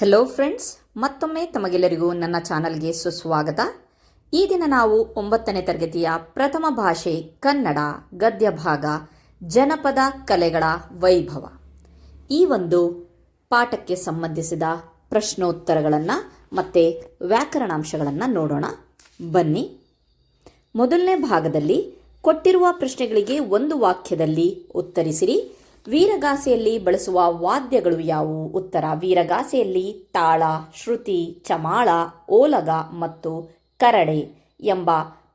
Hello friends ಮತ್ತೊಮ್ಮೆ ತಮಗೆಲ್ಲರಿಗೂ ನನ್ನ ಚಾನಲ್ಗೆ ಸುಸ್ವಾಗತ. ಈ ದಿನ ನಾವು ಒಂಬತ್ತನೇ ತರಗತಿಯ ಪ್ರಥಮ ಭಾಷೆ ಕನ್ನಡ ಗದ್ಯ ಭಾಗ ಜನಪದ ಕಲೆಗಳ ವೈಭವ. ಈ ಒಂದು ಪಾಠಕ್ಕೆ ಸಂಬಂಧಿಸಿದ ಪ್ರಶ್ನೋತ್ತರಗಳನ್ನು ಮತ್ತು ವ್ಯಾಕರಣಾಂಶಗಳನ್ನು ನೋಡೋಣ. ಬನ್ನಿ. ಮೊದಲನೇ ಭಾಗದಲ್ಲಿ ಕೊಟ್ಟಿರುವ ಪ್ರಶ್ನೆಗಳಿಗೆ ಒಂದು ವಾಕ್ಯದಲ್ಲಿ ಉತ್ತರಿಸಿರಿ. ವೀರಗಾಸೆಯಲ್ಲಿ ಬಳಸುವ ವಾದ್ಯಗಳು ಯಾವುವು? ಉತ್ತರ, ವೀರಗಾಸೆಯಲ್ಲಿ ತಾಳ, ಶ್ರುತಿ, ಚಮಾಳ, ಓಲಗ ಮತ್ತು ಕರಡೆ ಎಂಬ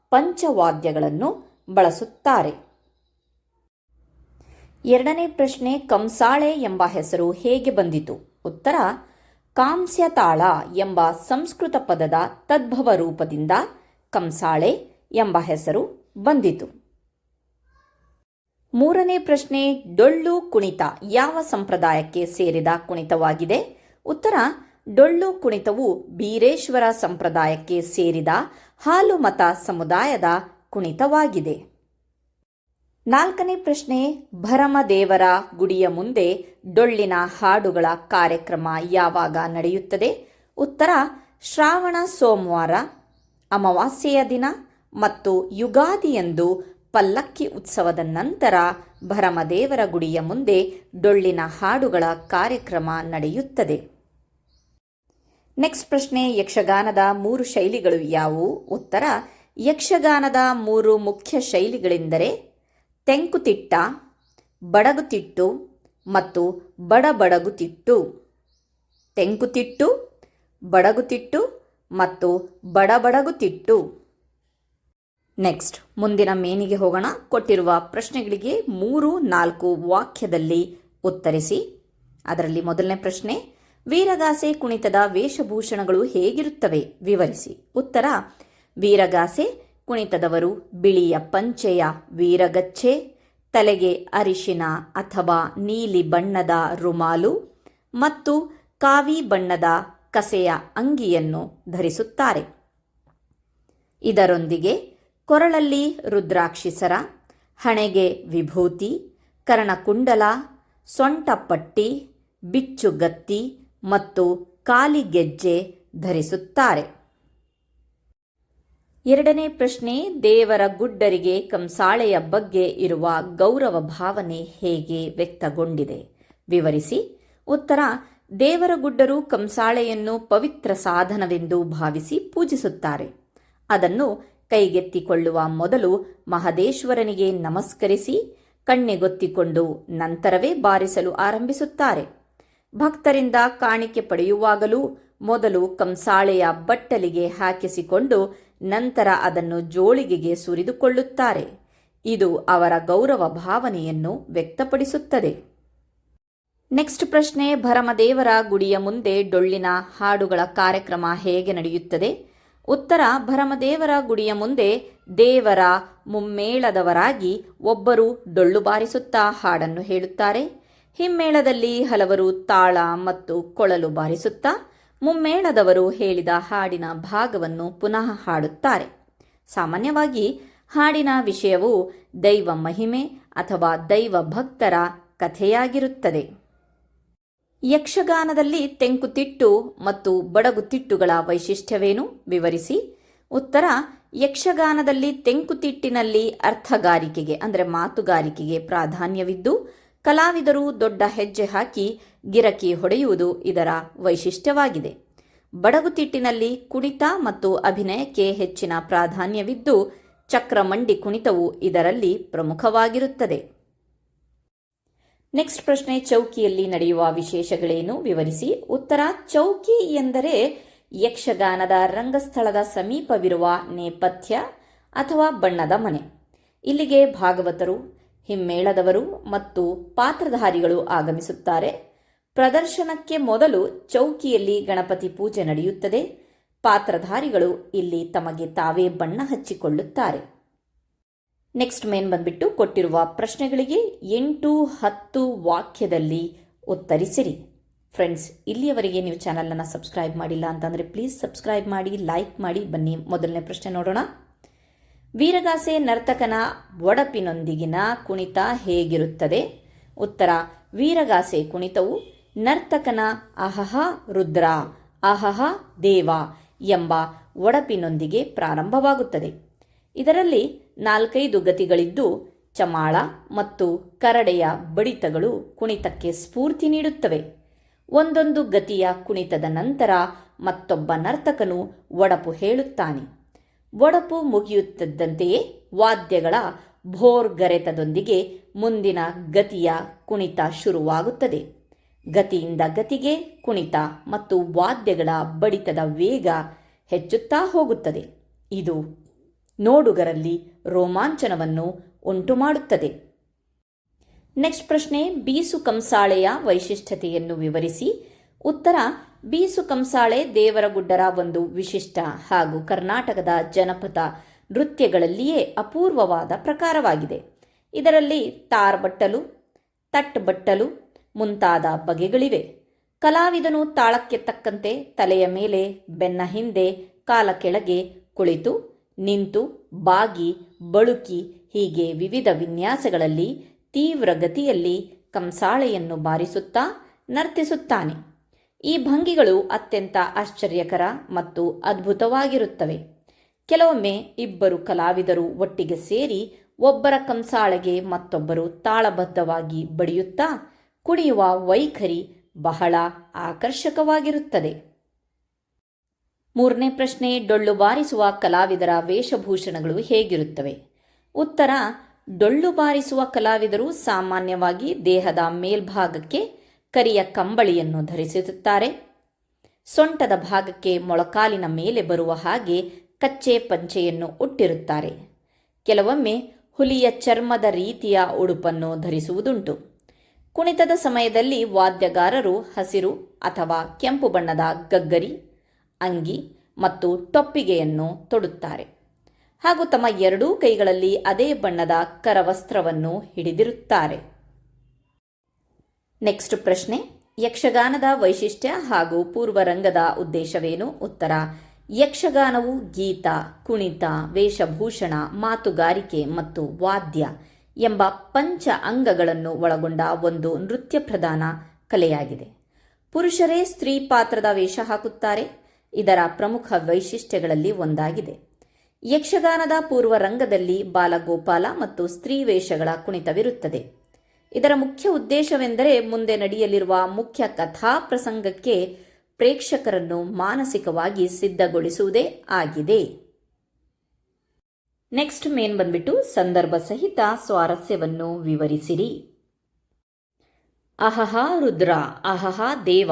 ಪಂಚವಾದ್ಯಗಳನ್ನು ಬಳಸುತ್ತಾರೆ. ಎರಡನೇ ಪ್ರಶ್ನೆ, ಕಂಸಾಳೆ ಎಂಬ ಹೆಸರು ಹೇಗೆ ಬಂದಿತು? ಉತ್ತರ, ಕಾಂಸ್ಯತಾಳ ಎಂಬ ಸಂಸ್ಕೃತ ಪದದ ತದ್ಭವ ರೂಪದಿಂದ ಕಂಸಾಳೆ ಎಂಬ ಹೆಸರು ಬಂದಿತು. ಮೂರನೇ ಪ್ರಶ್ನೆ, ಡೊಳ್ಳು ಕುಣಿತ ಯಾವ ಸಂಪ್ರದಾಯಕ್ಕೆ ಸೇರಿದ ಕುಣಿತವಾಗಿದೆ? ಉತ್ತರ, ಡೊಳ್ಳು ಕುಣಿತವು ಬೀರೇಶ್ವರ ಸಂಪ್ರದಾಯಕ್ಕೆ ಸೇರಿದ ಹಾಲುಮತ ಸಮುದಾಯದ ಕುಣಿತವಾಗಿದೆ. ನಾಲ್ಕನೇ ಪ್ರಶ್ನೆ, ಭರಮದೇವರ ಗುಡಿಯ ಮುಂದೆ ಡೊಳ್ಳಿನ ಹಾಡುಗಳ ಕಾರ್ಯಕ್ರಮ ಯಾವಾಗ ನಡೆಯುತ್ತದೆ? ಉತ್ತರ, ಶ್ರಾವಣ ಸೋಮವಾರ, ಅಮಾವಾಸ್ಯೆಯ ದಿನ ಮತ್ತು ಯುಗಾದಿಯಂದು ಪಲ್ಲಕ್ಕಿ ಉತ್ಸವದ ನಂತರ ಭರಮದೇವರ ಗುಡಿಯ ಮುಂದೆ ಡೊಳ್ಳಿನ ಹಾಡುಗಳ ಕಾರ್ಯಕ್ರಮ ನಡೆಯುತ್ತದೆ. ನೆಕ್ಸ್ಟ್ ಪ್ರಶ್ನೆ, ಯಕ್ಷಗಾನದ ಮೂರು ಶೈಲಿಗಳು ಯಾವುವು? ಉತ್ತರ, ಯಕ್ಷಗಾನದ ಮೂರು ಮುಖ್ಯ ಶೈಲಿಗಳೆಂದರೆ ತೆಂಕುತಿಟ್ಟ, ಬಡಗುತಿಟ್ಟು ಮತ್ತು ಬಡಬಡಗುತಿಟ್ಟು. ತೆಂಕುತಿಟ್ಟು, ಬಡಗುತಿಟ್ಟು ಮತ್ತು ಬಡಬಡಗುತಿಟ್ಟು. ನೆಕ್ಸ್ಟ್ ಮುಂದಿನ ಮೇನಿಗೆ ಹೋಗೋಣ. ಕೊಟ್ಟಿರುವ ಪ್ರಶ್ನೆಗಳಿಗೆ ಮೂರು, ನಾಲ್ಕು ವಾಕ್ಯದಲ್ಲಿ ಉತ್ತರಿಸಿ. ಅದರಲ್ಲಿ ಮೊದಲನೇ ಪ್ರಶ್ನೆ, ವೀರಗಾಸೆ ಕುಣಿತದ ವೇಷಭೂಷಣಗಳು ಹೇಗಿರುತ್ತವೆ? ವಿವರಿಸಿ. ಉತ್ತರ, ವೀರಗಾಸೆ ಕುಣಿತದವರು ಬಿಳಿಯ ಪಂಚೆಯ ವೀರಗಚ್ಚೆ, ತಲೆಗೆ ಅರಿಶಿನ ಅಥವಾ ನೀಲಿ ಬಣ್ಣದ ರುಮಾಲು ಮತ್ತು ಕಾವಿ ಬಣ್ಣದ ಕಸೆಯ ಅಂಗಿಯನ್ನು ಧರಿಸುತ್ತಾರೆ. ಇದರೊಂದಿಗೆ ಕೊರಳಲ್ಲಿ ರುದ್ರಾಕ್ಷಿಸರ, ಹಣೆಗೆ ವಿಭೂತಿ, ಕರ್ಣಕುಂಡಲ, ಸೊಂಟಪಟ್ಟಿ, ಬಿಚ್ಚುಗತ್ತಿ ಮತ್ತು ಕಾಲಿಗೆಜ್ಜೆ ಧರಿಸುತ್ತಾರೆ. ಎರಡನೇ ಪ್ರಶ್ನೆ, ದೇವರ ಗುಡ್ಡರಿಗೆ ಕಂಸಾಳೆಯ ಬಗ್ಗೆ ಇರುವ ಗೌರವ ಭಾವನೆ ಹೇಗೆ ವ್ಯಕ್ತಗೊಂಡಿದೆ? ವಿವರಿಸಿ. ಉತ್ತರ, ದೇವರ ಗುಡ್ಡರು ಕಂಸಾಳೆಯನ್ನು ಪವಿತ್ರ ಸಾಧನವೆಂದು ಭಾವಿಸಿ ಪೂಜಿಸುತ್ತಾರೆ. ಅದನ್ನು ಕೈಗೆತ್ತಿಕೊಳ್ಳುವ ಮೊದಲು ಮಹದೇಶ್ವರನಿಗೆ ನಮಸ್ಕರಿಸಿ ಕಣ್ಣೆಗೊತ್ತಿಕೊಂಡು ನಂತರವೇ ಬಾರಿಸಲು ಆರಂಭಿಸುತ್ತಾರೆ. ಭಕ್ತರಿಂದ ಕಾಣಿಕೆ ಪಡೆಯುವಾಗಲೂ ಮೊದಲು ಕಂಸಾಳೆಯ ಬಟ್ಟಲಿಗೆ ಹಾಕಿಸಿಕೊಂಡು ನಂತರ ಅದನ್ನು ಜೋಳಿಗೆಗೆ ಸುರಿದುಕೊಳ್ಳುತ್ತಾರೆ. ಇದು ಅವರ ಗೌರವ ಭಾವನೆಯನ್ನು ವ್ಯಕ್ತಪಡಿಸುತ್ತದೆ. ನೆಕ್ಸ್ಟ್ ಪ್ರಶ್ನೆ, ಭರಮದೇವರ ಗುಡಿಯ ಮುಂದೆ ಡೊಳ್ಳಿನ ಹಾಡುಗಳ ಕಾರ್ಯಕ್ರಮ ಹೇಗೆ ನಡೆಯುತ್ತದೆ? ಉತ್ತರ ಭರಮದೇವರ ಗುಡಿಯ ಮುಂದೆ ದೇವರ ಮುಮ್ಮೇಳದವರಾಗಿ ಒಬ್ಬರು ಡೊಳ್ಳು ಬಾರಿಸುತ್ತಾ ಹಾಡನ್ನು ಹೇಳುತ್ತಾರೆ. ಹಿಮ್ಮೇಳದಲ್ಲಿ ಹಲವರು ತಾಳ ಮತ್ತು ಕೊಳಲು ಬಾರಿಸುತ್ತಾ ಮುಮ್ಮೇಳದವರು ಹೇಳಿದ ಹಾಡಿನ ಭಾಗವನ್ನು ಪುನಃ ಹಾಡುತ್ತಾರೆ. ಸಾಮಾನ್ಯವಾಗಿ ಹಾಡಿನ ವಿಷಯವು ದೈವ ಮಹಿಮೆ ಅಥವಾ ದೈವ ಭಕ್ತರ ಕಥೆಯಾಗಿರುತ್ತದೆ. ಯಕ್ಷಗಾನದಲ್ಲಿ ತೆಂಕುತಿಟ್ಟು ಮತ್ತು ಬಡಗುತಿಟ್ಟುಗಳ ವೈಶಿಷ್ಟ್ಯವೇನು? ವಿವರಿಸಿ. ಉತ್ತರ, ಯಕ್ಷಗಾನದಲ್ಲಿ ತೆಂಕುತಿಟ್ಟಿನಲ್ಲಿ ಅರ್ಥಗಾರಿಕೆಗೆ, ಅಂದರೆ ಮಾತುಗಾರಿಕೆಗೆ ಪ್ರಾಧಾನ್ಯವಿದ್ದು, ಕಲಾವಿದರು ದೊಡ್ಡ ಹೆಜ್ಜೆ ಹಾಕಿ ಗಿರಕಿ ಹೊಡೆಯುವುದು ಇದರ ವೈಶಿಷ್ಟ್ಯವಾಗಿದೆ. ಬಡಗುತಿಟ್ಟಿನಲ್ಲಿ ಕುಣಿತ ಮತ್ತು ಅಭಿನಯಕ್ಕೆ ಹೆಚ್ಚಿನ ಪ್ರಾಧಾನ್ಯವಿದ್ದು, ಚಕ್ರಮಂಡಿ ಕುಣಿತವು ಇದರಲ್ಲಿ ಪ್ರಮುಖವಾಗಿರುತ್ತದೆ. ನೆಕ್ಸ್ಟ್ ಪ್ರಶ್ನೆ, ಚೌಕಿಯಲ್ಲಿ ನಡೆಯುವ ವಿಶೇಷಗಳೇನು? ವಿವರಿಸಿ. ಉತ್ತರ, ಚೌಕಿ ಎಂದರೆ ಯಕ್ಷಗಾನದ ರಂಗಸ್ಥಳದ ಸಮೀಪವಿರುವ ನೇಪಥ್ಯ ಅಥವಾ ಬಣ್ಣದ ಮನೆ. ಇಲ್ಲಿಗೆ ಭಾಗವತರು, ಹಿಮ್ಮೇಳದವರು ಮತ್ತು ಪಾತ್ರಧಾರಿಗಳು ಆಗಮಿಸುತ್ತಾರೆ. ಪ್ರದರ್ಶನಕ್ಕೆ ಮೊದಲು ಚೌಕಿಯಲ್ಲಿ ಗಣಪತಿ ಪೂಜೆ ನಡೆಯುತ್ತದೆ. ಪಾತ್ರಧಾರಿಗಳು ಇಲ್ಲಿ ತಮಗೆ ತಾವೇ ಬಣ್ಣ ಹಚ್ಚಿಕೊಳ್ಳುತ್ತಾರೆ. ನೆಕ್ಸ್ಟ್ ಮೇನ್ ಬಂದ್ಬಿಟ್ಟು ಕೊಟ್ಟಿರುವ ಪ್ರಶ್ನೆಗಳಿಗೆ ಎಂಟು ಹತ್ತು ವಾಕ್ಯದಲ್ಲಿ ಉತ್ತರಿಸಿರಿ. ಫ್ರೆಂಡ್ಸ್ ಇಲ್ಲಿಯವರೆಗೆ ನೀವು ಚಾನಲನ್ನು ಸಬ್ಸ್ಕ್ರೈಬ್ ಮಾಡಿಲ್ಲ ಅಂತಂದರೆ ಪ್ಲೀಸ್ ಸಬ್ಸ್ಕ್ರೈಬ್ ಮಾಡಿ ಲೈಕ್ ಮಾಡಿ, ಬನ್ನಿ. ಮೊದಲನೇ ಪ್ರಶ್ನೆ ನೋಡೋಣ. ವೀರಗಾಸೆ ನರ್ತಕನ ಒಡಪಿನೊಂದಿಗಿನ ಕುಣಿತ ಹೇಗಿರುತ್ತದೆ? ಉತ್ತರ, ವೀರಗಾಸೆ ಕುಣಿತವು ನರ್ತಕನ ಅಹಹ ರುದ್ರ, ಅಹಹ ದೇವ ಎಂಬ ಒಡಪಿನೊಂದಿಗೆ ಪ್ರಾರಂಭವಾಗುತ್ತದೆ. ಇದರಲ್ಲಿ ನಾಲ್ಕೈದು ಗತಿಗಳಿದ್ದು ಚಮಾಳ ಮತ್ತು ಕರಡೆಯ ಬಡಿತಗಳು ಕುಣಿತಕ್ಕೆ ಸ್ಫೂರ್ತಿ ನೀಡುತ್ತವೆ. ಒಂದೊಂದು ಗತಿಯ ಕುಣಿತದ ನಂತರ ಮತ್ತೊಬ್ಬ ನರ್ತಕನು ಒಡಪು ಹೇಳುತ್ತಾನೆ. ಒಡಪು ಮುಗಿಯುತ್ತಿದ್ದಂತೆಯೇ ವಾದ್ಯಗಳ ಭೋರ್ಗರೆತದೊಂದಿಗೆ ಮುಂದಿನ ಗತಿಯ ಕುಣಿತ ಶುರುವಾಗುತ್ತದೆ. ಗತಿಯಿಂದ ಗತಿಗೆ ಕುಣಿತ ಮತ್ತು ವಾದ್ಯಗಳ ಬಡಿತದ ವೇಗ ಹೆಚ್ಚುತ್ತಾ ಹೋಗುತ್ತದೆ. ಇದು ನೋಡುಗರಲ್ಲಿ ರೋಮಾಂಚನವನ್ನು ಉಂಟುಮಾಡುತ್ತದೆ. ನೆಕ್ಸ್ಟ್ ಪ್ರಶ್ನೆ, ಬೀಸು ಕಂಸಾಳೆಯ ವೈಶಿಷ್ಟ್ಯತೆಯನ್ನು ವಿವರಿಸಿ. ಉತ್ತರ, ಬೀಸು ಕಂಸಾಳೆ ದೇವರಗುಡ್ಡರ ಒಂದು ವಿಶಿಷ್ಟ ಹಾಗೂ ಕರ್ನಾಟಕದ ಜನಪದ ನೃತ್ಯಗಳಲ್ಲಿಯೇ ಅಪೂರ್ವವಾದ ಪ್ರಕಾರವಾಗಿದೆ. ಇದರಲ್ಲಿ ತಾರ್ಬಟ್ಟಲು, ತಟ್ಬಟ್ಟಲು ಮುಂತಾದ ಬಗೆಗಳಿವೆ. ಕಲಾವಿದನು ತಾಳಕ್ಕೆ ತಕ್ಕಂತೆ ತಲೆಯ ಮೇಲೆ ಬೆನ್ನ ಹಿಂದೆ ಕಾಲ ಕೆಳಗೆ ಕುಳಿತು ನಿಂತು ಬಾಗಿ ಬಳುಕಿ ಹೀಗೆ ವಿವಿಧ ವಿನ್ಯಾಸಗಳಲ್ಲಿ ತೀವ್ರ ಗತಿಯಲ್ಲಿ ಕಂಸಾಳೆಯನ್ನು ಬಾರಿಸುತ್ತಾ ನರ್ತಿಸುತ್ತಾನೆ. ಈ ಭಂಗಿಗಳು ಅತ್ಯಂತ ಆಶ್ಚರ್ಯಕರ ಮತ್ತು ಅದ್ಭುತವಾಗಿರುತ್ತವೆ. ಕೆಲವೊಮ್ಮೆ ಇಬ್ಬರು ಕಲಾವಿದರು ಒಟ್ಟಿಗೆ ಸೇರಿ ಒಬ್ಬರ ಕಂಸಾಳೆಗೆ ಮತ್ತೊಬ್ಬರು ತಾಳಬದ್ಧವಾಗಿ ಬಡಿಯುತ್ತಾ ಕುಣಿಯುವ ವೈಖರಿ ಬಹಳ ಆಕರ್ಷಕವಾಗಿರುತ್ತದೆ. ಮೂರನೇ ಪ್ರಶ್ನೆ, ಡೊಳ್ಳು ಬಾರಿಸುವ ಕಲಾವಿದರ ವೇಷಭೂಷಣಗಳು ಹೇಗಿರುತ್ತವೆ? ಉತ್ತರ, ಡೊಳ್ಳು ಬಾರಿಸುವ ಕಲಾವಿದರು ಸಾಮಾನ್ಯವಾಗಿ ದೇಹದ ಮೇಲ್ಭಾಗಕ್ಕೆ ಕರಿಯ ಕಂಬಳಿಯನ್ನು ಧರಿಸುತ್ತಾರೆ. ಸೊಂಟದ ಭಾಗಕ್ಕೆ ಮೊಳಕಾಲಿನ ಮೇಲೆ ಬರುವ ಹಾಗೆ ಕಚ್ಚೆ ಪಂಚೆಯನ್ನು ಉಟ್ಟಿರುತ್ತಾರೆ. ಕೆಲವೊಮ್ಮೆ ಹುಲಿಯ ಚರ್ಮದ ರೀತಿಯ ಉಡುಪನ್ನು ಧರಿಸುವುದುಂಟು. ಕುಣಿತದ ಸಮಯದಲ್ಲಿ ವಾದ್ಯಗಾರರು ಹಸಿರು ಅಥವಾ ಕೆಂಪು ಬಣ್ಣದ ಗಗ್ಗರಿ ಅಂಗಿ ಮತ್ತು ಟೊಪ್ಪಿಗೆಯನ್ನು ತೊಡುತ್ತಾರೆ. ಹಾಗೂ ತಮ್ಮ ಎರಡೂ ಕೈಗಳಲ್ಲಿ ಅದೇ ಬಣ್ಣದ ಕರವಸ್ತ್ರವನ್ನು ಹಿಡಿದಿರುತ್ತಾರೆ. ನೆಕ್ಸ್ಟ್ ಪ್ರಶ್ನೆ, ಯಕ್ಷಗಾನದ ವೈಶಿಷ್ಟ್ಯ ಹಾಗೂ ಪೂರ್ವರಂಗದ ಉದ್ದೇಶವೇನು? ಉತ್ತರ, ಯಕ್ಷಗಾನವು ಗೀತ, ಕುಣಿತ, ವೇಷಭೂಷಣ, ಮಾತುಗಾರಿಕೆ ಮತ್ತು ವಾದ್ಯ ಎಂಬ ಪಂಚ ಅಂಗಗಳನ್ನು ಒಳಗೊಂಡ ಒಂದು ನೃತ್ಯ ಪ್ರಧಾನ ಕಲೆಯಾಗಿದೆ. ಪುರುಷರೇ ಸ್ತ್ರೀ ಪಾತ್ರದ ವೇಷ ಹಾಕುತ್ತಾರೆ. ಇದರ ಪ್ರಮುಖ ವೈಶಿಷ್ಟ್ಯಗಳಲ್ಲಿ ಒಂದಾಗಿದೆ. ಯಕ್ಷಗಾನದ ಪೂರ್ವ ರಂಗದಲ್ಲಿ ಬಾಲಗೋಪಾಲ ಮತ್ತು ಸ್ತ್ರೀ ವೇಷಗಳ ಕುಣಿತವಿರುತ್ತದೆ. ಇದರ ಮುಖ್ಯ ಉದ್ದೇಶವೆಂದರೆ ಮುಂದೆ ನಡೆಯಲಿರುವ ಮುಖ್ಯ ಕಥಾ ಪ್ರಸಂಗಕ್ಕೆ ಪ್ರೇಕ್ಷಕರನ್ನು ಮಾನಸಿಕವಾಗಿ ಸಿದ್ಧಗೊಳಿಸುವುದೇ ಆಗಿದೆ. ನೆಕ್ಸ್ಟ್ ಮೇನ್ ಬಂದ್ಬಿಟ್ಟು ಸಂದರ್ಭ ಸಹಿತ ಸ್ವಾರಸ್ಯವನ್ನು ವಿವರಿಸಿರಿ. ಅಹಹ ರುದ್ರ, ಅಹಹ ದೇವ.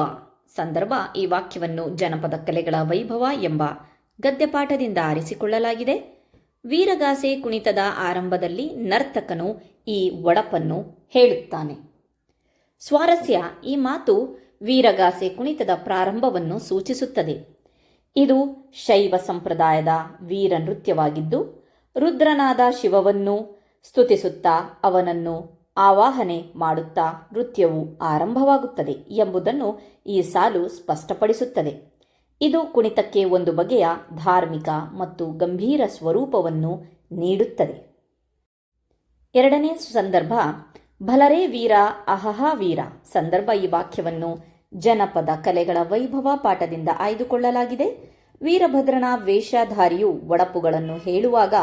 ಸಂದರ್ಭ ಈ ವಾಕ್ಯವನ್ನು ಜನಪದ ಕಲೆಗಳ ವೈಭವ ಎಂಬ ಗದ್ಯಪಾಠದಿಂದ ಆರಿಸಿಕೊಳ್ಳಲಾಗಿದೆ. ವೀರಗಾಸೆ ಕುಣಿತದ ಆರಂಭದಲ್ಲಿ ನರ್ತಕನು ಈ ಒಡಪನ್ನು ಹೇಳುತ್ತಾನೆ. ಸ್ವಾರಸ್ಯ ಈ ಮಾತು ವೀರಗಾಸೆ ಕುಣಿತದ ಪ್ರಾರಂಭವನ್ನು ಸೂಚಿಸುತ್ತದೆ. ಇದು ಶೈವ ಸಂಪ್ರದಾಯದ ವೀರ ನೃತ್ಯವಾಗಿದ್ದು, ರುದ್ರನಾದ ಶಿವವನ್ನು ಸ್ತುತಿಸುತ್ತಾ ಅವನನ್ನು ಆವಾಹನೆ ಮಾಡುತ್ತಾ ನೃತ್ಯವು ಆರಂಭವಾಗುತ್ತದೆ ಎಂಬುದನ್ನು ಈ ಸಾಲು ಸ್ಪಷ್ಟಪಡಿಸುತ್ತದೆ. ಇದು ಕುಣಿತಕ್ಕೆ ಒಂದು ಬಗೆಯ ಧಾರ್ಮಿಕ ಮತ್ತು ಗಂಭೀರ ಸ್ವರೂಪವನ್ನು ನೀಡುತ್ತದೆ. ಎರಡನೇ ಸಂದರ್ಭ, ಭಲರೇ ವೀರ, ಅಹಹ ವೀರ ಸಂದರ್ಭ ಈ ವಾಕ್ಯವನ್ನು ಜನಪದ ಕಲೆಗಳ ವೈಭವ ಪಾಠದಿಂದ ಆಯ್ದುಕೊಳ್ಳಲಾಗಿದೆ. ವೀರಭದ್ರನ ವೇಷಧಾರಿಯು ಒಡಪುಗಳನ್ನು ಹೇಳುವಾಗ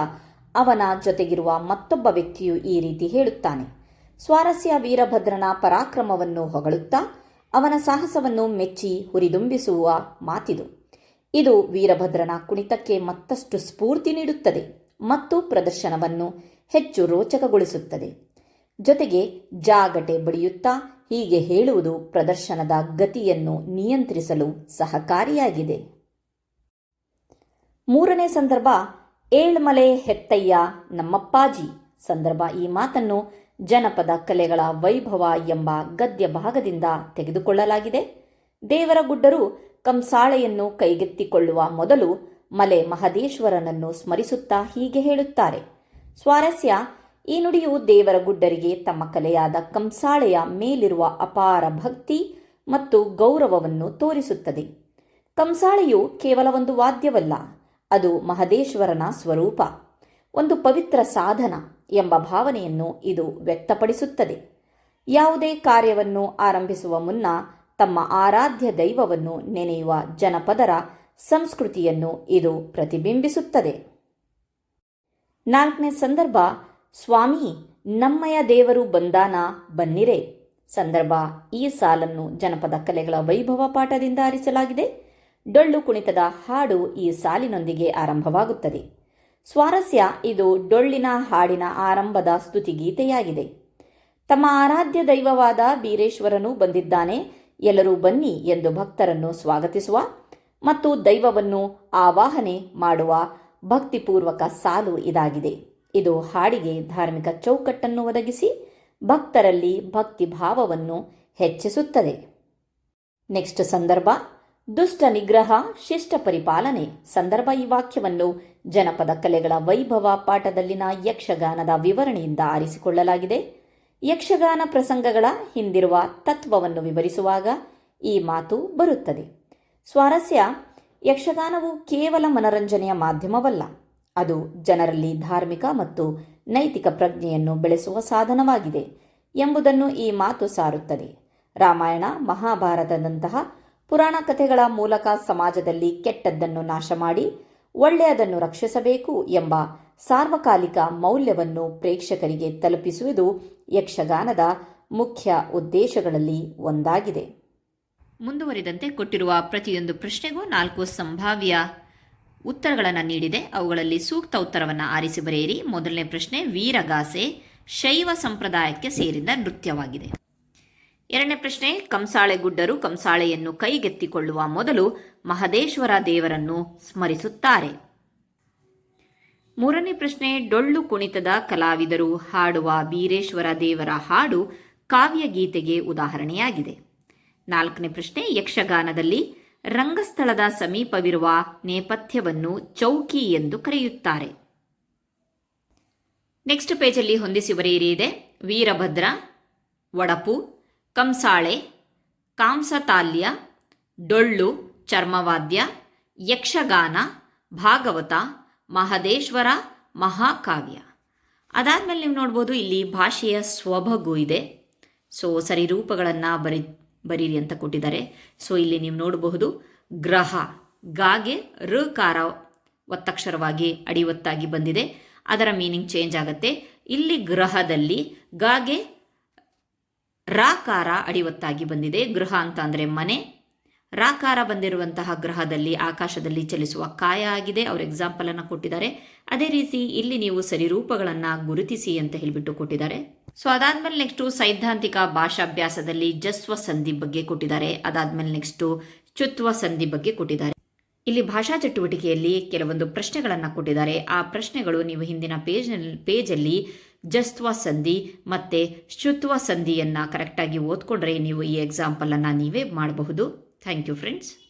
ಅವನ ಜೊತೆಗಿರುವ ಮತ್ತೊಬ್ಬ ವ್ಯಕ್ತಿಯು ಈ ರೀತಿ ಹೇಳುತ್ತಾನೆ. ಸ್ವಾರಸ್ಯ ವೀರಭದ್ರನ ಪರಾಕ್ರಮವನ್ನು ಹೊಗಳುತ್ತಾ ಅವನ ಸಾಹಸವನ್ನು ಮೆಚ್ಚಿ ಹುರಿದುಂಬಿಸುವ ಮಾತಿದು. ಇದು ವೀರಭದ್ರನ ಕುಣಿತಕ್ಕೆ ಮತ್ತಷ್ಟು ಸ್ಫೂರ್ತಿ ನೀಡುತ್ತದೆ ಮತ್ತು ಪ್ರದರ್ಶನವನ್ನು ಹೆಚ್ಚು ರೋಚಕಗೊಳಿಸುತ್ತದೆ. ಜೊತೆಗೆ ಜಾಗಟೆ ಬಡಿಯುತ್ತಾ ಹೀಗೆ ಹೇಳುವುದು ಪ್ರದರ್ಶನದ ಗತಿಯನ್ನು ನಿಯಂತ್ರಿಸಲು ಸಹಕಾರಿಯಾಗಿದೆ. ಮೂರನೇ ಸಂದರ್ಭ, ಏಳ್ಮಲೆ ಹೆತ್ತಯ್ಯ ನಮ್ಮಪ್ಪಾಜಿ. ಸಂದರ್ಭ, ಈ ಮಾತನ್ನು ಜನಪದ ಕಲೆಗಳ ವೈಭವ ಎಂಬ ಗದ್ಯ ಭಾಗದಿಂದ ತೆಗೆದುಕೊಳ್ಳಲಾಗಿದೆ. ದೇವರಗುಡ್ಡರು ಕಂಸಾಳೆಯನ್ನು ಕೈಗೆತ್ತಿಕೊಳ್ಳುವ ಮೊದಲು ಮಲೆ ಮಹದೇಶ್ವರನನ್ನು ಸ್ಮರಿಸುತ್ತಾ ಹೀಗೆ ಹೇಳುತ್ತಾರೆ. ಸ್ವಾರಸ್ಯ, ಈ ನುಡಿಯು ದೇವರಗುಡ್ಡರಿಗೆ ತಮ್ಮ ಕಲೆಯಾದ ಕಂಸಾಳೆಯ ಮೇಲಿರುವ ಅಪಾರ ಭಕ್ತಿ ಮತ್ತು ಗೌರವವನ್ನು ತೋರಿಸುತ್ತದೆ. ಕಂಸಾಳೆಯು ಕೇವಲ ಒಂದು ವಾದ್ಯವಲ್ಲ, ಅದು ಮಹದೇಶ್ವರನ ಸ್ವರೂಪ. ಒಂದು ಪವಿತ್ರ ಸಾಧನ. ಎಂಬ ಭಾವನೆಯನ್ನು ಇದು ವ್ಯಕ್ತಪಡಿಸುತ್ತದೆ. ಯಾವುದೇ ಕಾರ್ಯವನ್ನು ಆರಂಭಿಸುವ ಮುನ್ನ ತಮ್ಮ ಆರಾಧ್ಯ ದೈವವನ್ನು ನೆನೆಯುವ ಜನಪದರ ಸಂಸ್ಕೃತಿಯನ್ನು ಇದು ಪ್ರತಿಬಿಂಬಿಸುತ್ತದೆ. ನಾಲ್ಕನೇ ಸಂದರ್ಭ, ಸ್ವಾಮಿ, ನಮ್ಮಯ ದೇವರು ಬಂದಾನ ಬನ್ನಿರೆ. ಸಂದರ್ಭ, ಈ ಸಾಲನ್ನು ಜನಪದ ಕಲೆಗಳ ವೈಭವ ಪಾಠದಿಂದ ಆರಿಸಲಾಗಿದೆ. ಡೊಳ್ಳು ಕುಣಿತದ ಹಾಡು ಈ ಸಾಲಿನೊಂದಿಗೆ ಆರಂಭವಾಗುತ್ತದೆ. ಸ್ವಾರಸ್ಯ ಇದು ಡೊಳ್ಳಿನ ಹಾಡಿನ ಆರಂಭದ ಸ್ತುತಿಗೀತೆಯಾಗಿದೆ. ತಮ್ಮ ಆರಾಧ್ಯ ದೈವವಾದ ಬೀರೇಶ್ವರನು ಬಂದಿದ್ದಾನೆ. ಎಲ್ಲರೂ ಬನ್ನಿ ಎಂದು ಭಕ್ತರನ್ನು ಸ್ವಾಗತಿಸುವ ಮತ್ತು ದೈವವನ್ನು ಆವಾಹನೆ ಮಾಡುವ ಭಕ್ತಿಪೂರ್ವಕ ಸಾಲು ಇದಾಗಿದೆ. ಇದು ಹಾಡಿಗೆ ಧಾರ್ಮಿಕ ಚೌಕಟ್ಟನ್ನು ಒದಗಿಸಿ ಭಕ್ತರಲ್ಲಿ ಭಕ್ತಿ ಭಾವವನ್ನು ಹೆಚ್ಚಿಸುತ್ತದೆ. ನೆಕ್ಸ್ಟ್ ಸಂದರ್ಭ. ದುಷ್ಟ ನಿಗ್ರಹ, ಶಿಷ್ಟ ಪರಿಪಾಲನೆ. ಸಂದರ್ಭ ಈ ವಾಕ್ಯವನ್ನು ಜನಪದ ಕಲೆಗಳ ವೈಭವ ಪಾಠದಲ್ಲಿನ ಯಕ್ಷಗಾನದ ವಿವರಣೆಯಿಂದ ಆರಿಸಿಕೊಳ್ಳಲಾಗಿದೆ. ಯಕ್ಷಗಾನ ಪ್ರಸಂಗಗಳ ಹಿಂದಿರುವ ತತ್ವವನ್ನು ವಿವರಿಸುವಾಗ ಈ ಮಾತು ಬರುತ್ತದೆ. ಸ್ವಾರಸ್ಯ, ಯಕ್ಷಗಾನವು ಕೇವಲ ಮನರಂಜನೆಯ ಮಾಧ್ಯಮವಲ್ಲ. ಅದು ಜನರಲ್ಲಿ ಧಾರ್ಮಿಕ ಮತ್ತು ನೈತಿಕ ಪ್ರಜ್ಞೆಯನ್ನು ಬೆಳೆಸುವ ಸಾಧನವಾಗಿದೆ ಎಂಬುದನ್ನು ಈ ಮಾತು ಸಾರುತ್ತದೆ. ರಾಮಾಯಣ, ಮಹಾಭಾರತದಂತಹ ಪುರಾಣ ಕಥೆಗಳ ಮೂಲಕ ಸಮಾಜದಲ್ಲಿ ಕೆಟ್ಟದ್ದನ್ನು ನಾಶ ಮಾಡಿ, ಒಳ್ಳೆಯದನ್ನು ರಕ್ಷಿಸಬೇಕು ಎಂಬ ಸಾರ್ವಕಾಲಿಕ ಮೌಲ್ಯವನ್ನು ಪ್ರೇಕ್ಷಕರಿಗೆ ತಲುಪಿಸುವುದು ಯಕ್ಷಗಾನದ ಮುಖ್ಯ ಉದ್ದೇಶಗಳಲ್ಲಿ ಒಂದಾಗಿದೆ. ಮುಂದುವರಿದಂತೆ ಕೊಟ್ಟಿರುವ ಪ್ರತಿಯೊಂದು ಪ್ರಶ್ನೆಗೂ ನಾಲ್ಕು ಸಂಭಾವ್ಯ ಉತ್ತರಗಳನ್ನು ನೀಡಿದೆ. ಅವುಗಳಲ್ಲಿ ಸೂಕ್ತ ಉತ್ತರವನ್ನು ಆರಿಸಿ ಬರೆಯಿರಿ. ಮೊದಲನೇ ಪ್ರಶ್ನೆ, ವೀರಗಾಸೆ ಶೈವ ಸಂಪ್ರದಾಯಕ್ಕೆ ಸೇರಿದ ನೃತ್ಯವಾಗಿದೆ. ಎರಡನೇ ಪ್ರಶ್ನೆ ಕಂಸಾಳೆ ಗುಡ್ಡರು ಕಂಸಾಳೆಯನ್ನು ಕೈಗೆತ್ತಿಕೊಳ್ಳುವ ಮೊದಲು ಮಹದೇಶ್ವರ ದೇವರನ್ನು ಸ್ಮರಿಸುತ್ತಾರೆ. ಮೂರನೇ ಪ್ರಶ್ನೆ, ಡೊಳ್ಳು ಕುಣಿತದ ಕಲಾವಿದರು ಹಾಡುವ ಬೀರೇಶ್ವರ ದೇವರ ಹಾಡು ಕಾವ್ಯಗೀತೆಗೆ ಉದಾಹರಣೆಯಾಗಿದೆ. ನಾಲ್ಕನೇ ಪ್ರಶ್ನೆ, ಯಕ್ಷಗಾನದಲ್ಲಿ ರಂಗಸ್ಥಳದ ಸಮೀಪವಿರುವ ನೇಪಥ್ಯವನ್ನು ಚೌಕಿ ಎಂದು ಕರೆಯುತ್ತಾರೆ. ನೆಕ್ಸ್ಟ್ ಪೇಜಲ್ಲಿ ಹೊಂದಿಸಿ ಬರೆಯಿರಿ ಇದೆ. ವೀರಭದ್ರ ಒಡಪು ಕಂಸಾಳೆ ಕಾಂಸತಾಲ್ಯ ಡೊಳ್ಳು, ಚರ್ಮವಾದ್ಯ, ಯಕ್ಷಗಾನ, ಭಾಗವತ, ಮಹದೇಶ್ವರ, ಮಹಾಕಾವ್ಯ. ಅದಾದಮೇಲೆ ನೀವು ನೋಡ್ಬೋದು ಇಲ್ಲಿ ಭಾಷೆಯ ಸ್ವಭಗು ಇದೆ. ಸೊ ಸರಿ, ರೂಪಗಳನ್ನು ಬರಿ, ಬರೀರಿ ಅಂತ ಕೊಟ್ಟಿದ್ದಾರೆ. ಸೊ ಇಲ್ಲಿ ನೀವು ನೋಡಬಹುದು ಗ್ರಹ, ಗಾಗೆ ಋಕಾರ ಒತ್ತಕ್ಷರವಾಗಿ ಅಡಿವತ್ತಾಗಿ ಬಂದಿದೆ. ಅದರ ಮೀನಿಂಗ್ ಚೇಂಜ್ ಆಗುತ್ತೆ. ಇಲ್ಲಿ ಗ್ರಹದಲ್ಲಿ ಗಾಗೆ ರಾಕಾರ ಅಡಿವತ್ತಾಗಿ ಬಂದಿದೆ. ಗೃಹ ಅಂತ ಅಂದರೆ ಮನೆ. ರಾಕಾರ ಬಂದಿರುವಂತಹ ಗ್ರಹದಲ್ಲಿ, ಆಕಾಶದಲ್ಲಿ ಚಲಿಸುವ ಕಾಯ ಆಗಿದೆ. ಅವರು ಎಕ್ಸಾಂಪಲನ್ನು ಕೊಟ್ಟಿದ್ದಾರೆ. ಅದೇ ರೀತಿ ಇಲ್ಲಿ ನೀವು ಸರಿರೂಪಗಳನ್ನು ಗುರುತಿಸಿ ಅಂತ ಹೇಳಿಬಿಟ್ಟು ಕೊಟ್ಟಿದ್ದಾರೆ. ಸೊ ಅದಾದ್ಮೇಲೆ ನೆಕ್ಸ್ಟು ಸೈದ್ಧಾಂತಿಕ ಭಾಷಾಭ್ಯಾಸದಲ್ಲಿ ಜಸ್ವ ಸಂಧಿ ಬಗ್ಗೆ ಕೊಟ್ಟಿದ್ದಾರೆ. ಅದಾದ್ಮೇಲೆ ನೆಕ್ಸ್ಟು ಚುತ್ವ ಸಂಧಿ ಬಗ್ಗೆ ಕೊಟ್ಟಿದ್ದಾರೆ. ಇಲ್ಲಿ ಭಾಷಾ ಚಟುವಟಿಕೆಯಲ್ಲಿ ಕೆಲವೊಂದು ಪ್ರಶ್ನೆಗಳನ್ನು ಕೊಟ್ಟಿದ್ದಾರೆ. ಆ ಪ್ರಶ್ನೆಗಳು ನೀವು ಹಿಂದಿನ ಪೇಜ್ನಲ್ಲಿ ಪೇಜಲ್ಲಿ ಜಸ್ತ್ವ ಸಂಧಿ ಮತ್ತು ಶುತ್ವ ಸಂಧಿಯನ್ನು ಕರೆಕ್ಟಾಗಿ ಓದ್ಕೊಂಡ್ರೆ ನೀವು ಈ ಎಕ್ಸಾಂಪಲನ್ನು ನೀವೇ ಮಾಡಬಹುದು. Thank you friends